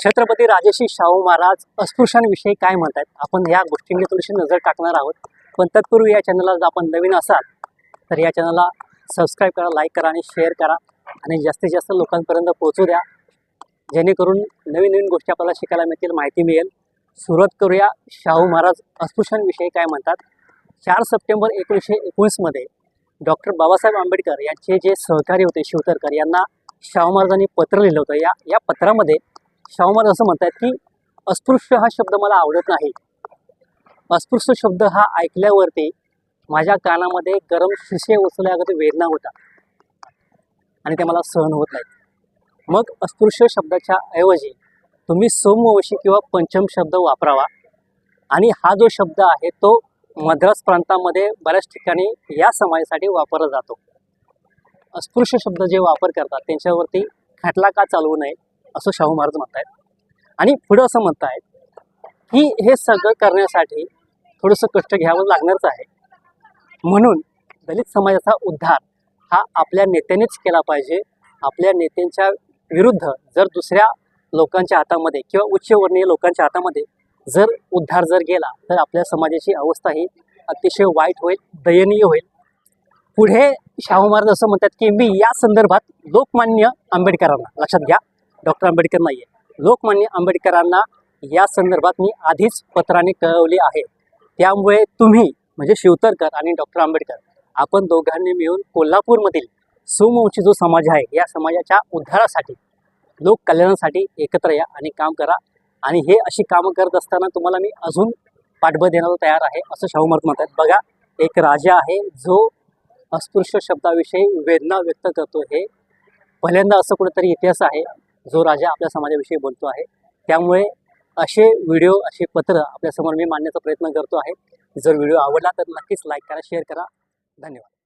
छत्रपती राजेशी शाहू महाराज अस्पृश्यांविषयी काय म्हणतात आपण या गोष्टींनी थोडीशी नजर टाकणार आहोत. पण तत्पूर्वी या चॅनलला जर आपण नवीन असाल तर या चॅनलला सबस्क्राईब करा लाईक करा आणि शेअर करा. आणि जास्तीत जास्त लोकांपर्यंत पोहोचू द्या. जेणेकरून नवीन नवीन गोष्टी आपल्याला शिकायला मिळतील माहिती मिळेल. सुरुवात करूया. शाहू महाराज अस्पृश्यांविषयी काय म्हणतात? चार सप्टेंबर एकोणीसशे एकोणीसमध्ये डॉक्टर बाबासाहेब आंबेडकर यांचे जे सहकारी होते शिवतरकर यांना शाहू महाराजांनी पत्र लिहिलं होतं. या या पत्रामध्ये शाहू महाराज असं म्हणतात की अस्पृश्य हा शब्द मला आवडत नाही. अस्पृश्य शब्द हा ऐकल्यावरती माझ्या कानामध्ये गरम शिसे उचलल्यागत वेदना होतात. आणि ते मला सहन होत नाहीत. मग अस्पृश्य शब्दाच्या ऐवजी तुम्ही सोमवंशी किंवा पंचम शब्द वापरावा. आणि हा जो शब्द आहे तो मद्रास प्रांतामध्ये बऱ्याच ठिकाणी या समाजासाठी वापरला जातो. अस्पृश्य शब्द जे वापर करतात त्यांच्यावरती खटला का चालवू नये? असं शाहू महाराज म्हणतायत. आणि पुढं असं म्हणतायत की हे सगळं करण्यासाठी थोडंसं कष्ट घ्यावं लागणारच आहे. म्हणून दलित समाजाचा उद्धार हा आपल्या नेत्यानेच केला पाहिजे. आपल्या नेत्यांच्या विरुद्ध जर दुसऱ्या लोकांच्या हातामध्ये किंवा उच्चवर्णीय लोकांच्या हातामध्ये जर उद्धार जर गेला तर आपल्या समाजाची अवस्था ही अतिशय वाईट होईल दयनीय होईल. पुढे शाहू महाराज असं म्हणतात की मी या संदर्भात लोकमान्य आंबेडकरांना लक्षात घ्या. डॉक्टर आंबेडकर नाही आहे लोकमान्य आंबेडकरांना या संदर्भात मी आधीच पत्राने कळवले आहे. त्यामुळे तुम्ही म्हणजे शिवतरकर आणि डॉक्टर आंबेडकर आपण दोघांनी मिळून कोल्हापूरमधील सोमवंशी जो समाज आहे या समाजाच्या उद्धारासाठी लोक कल्याणासाठी एकत्र या आणि काम करा. आणि हे अशी कामं करत असताना तुम्हाला मी अजून पाठबळ देण्याला तयार आहे असं शाहू महाराज म्हणतात. बघा एक राजा आहे जो अस्पृश्य शब्दाविषयी वेदना व्यक्त करतो हे पहिल्यांदा असं कुठेतरी इतिहास आहे. जो राजा आपल्या समाजाविषयी बोलतो आहे त्यामुळे असे व्हिडिओ असे पत्र आपल्यासमोर मी मांडण्याचा प्रयत्न करतो आहे. जर व्हिडिओ आवडला तर नक्कीच लाईक करा शेअर करा. धन्यवाद.